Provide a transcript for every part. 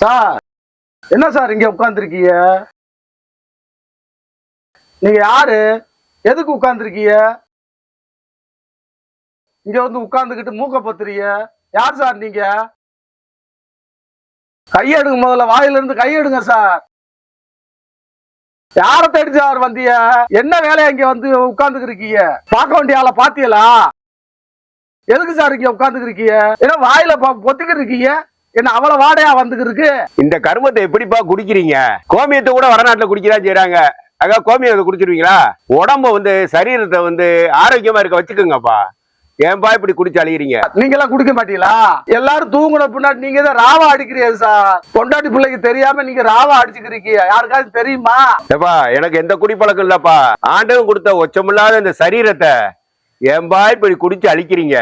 Sir என்ன sir இங்க உட்காந்துருக்கீங்க நீங்க யாரு? எதுக்கு உட்காந்துருக்கீங்க இங்க வந்து உட்காந்துக்கிட்டு மூக்க பத்துறீங்க. யார் சார் நீங்க? கையெடுங்க முதல்ல வாயில இருந்து கையெடுங்க சார். யார தேடி சார் வந்தீங்க? என்ன வேலையா இங்க வந்து உட்கார்ந்துருக்கீங்க பார்க்க வேண்டிய ஆளை பாத்தியலா எதுக்கு சார் இங்க உட்கார்ந்துருக்கீங்க ஏன்னா வாயில பொத்துக்கிட்டு இருக்கீங்க. என்ன அவ்வளவு வாடையா வந்துகிட்டு இருக்கு இந்த கருமத்தை எப்படிப்பா குடிக்கிறீங்க? கோமியத்தை கூட வடநாட்டுல குடிக்கதான் செய்றாங்க. அக்கா கோமியத்தை குடிச்சிருவீங்களா? உடம்ப வந்து சரீரத்தை வந்து ஆரோக்கியமா இருக்க வச்சுக்கோங்கப்பா. ஏன்பா இப்படி குடிச்சு அழிகிறீங்க? நீங்க எல்லாம் குடிக்க மாட்டீங்களா? எல்லாரும் தூங்குன பின்னாடி நீங்க தான் ராவா அடிக்கிறீங்க சார். பொண்டாட்டி பிள்ளைக்கு தெரியாம நீங்க ராவா அடிச்சுக்கிறீங்க. யாருக்காவது தெரியுமா? ஏப்பா எனக்கு எந்த குடிப்பழக்கம் இல்லப்பா. ஆண்டவன் கொடுத்த ஒச்சமில்லாத இந்த சரீரத்தை ஏன்பா இப்படி குடிச்சு அழிக்கிறீங்க?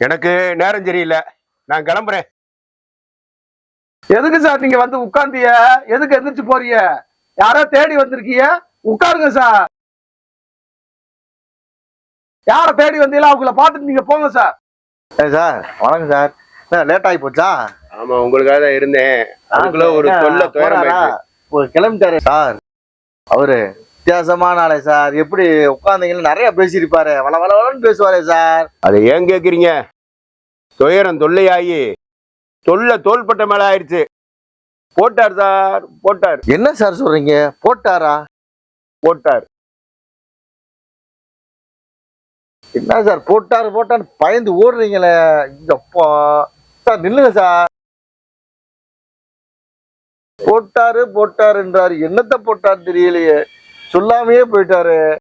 எனக்கு நேரம் சரியில்லை. நான் கிளம்புறேன். எதுக்கு சார் நீங்க வந்து உட்கார்ந்தீங்க எதுக்கு எந்திரிச்சு போறீங்க? யாரோ தேடி வந்திருக்கீங்க? உட்காருங்க சார். யார தேடி வந்தீங்களோ அவங்கள பார்த்துட்டு நீங்க போங்க சார். சார் வணக்கம் சார். லேட் ஆகி போச்சா? ஆமா உங்களுக்காக தான் இருந்தேன். அதுக்குள்ள ஒரு தொல்லை துயரம் கிளம்பிட்டாரு. சார் அவரு வித்தியாசமான ஆளே சார். எப்படி உட்காந்தீங்கன்னு நிறைய பேசியிருப்பாரு. வள வள வளன்னு பேசுவாரே சார். அதை ஏன் கேக்குறீங்க? துயரம் தொல்லையாகி தொல்லை தோள்பட்ட மேல ஆயிடுச்சு. போட்டார் சார் போட்டார். என்ன சார் சொல்றீங்க? போட்டாரா? போட்டார். என்ன சார் போட்டாரு போட்டாரு பயந்து ஓடுறீங்களே? அப்பா சார் நில்லுங்க சார். போட்டாரு போட்டாருன்றாரு. என்னத்த போட்டாரு தெரியலையே. சொல்லாமையே போயிட்டாரு.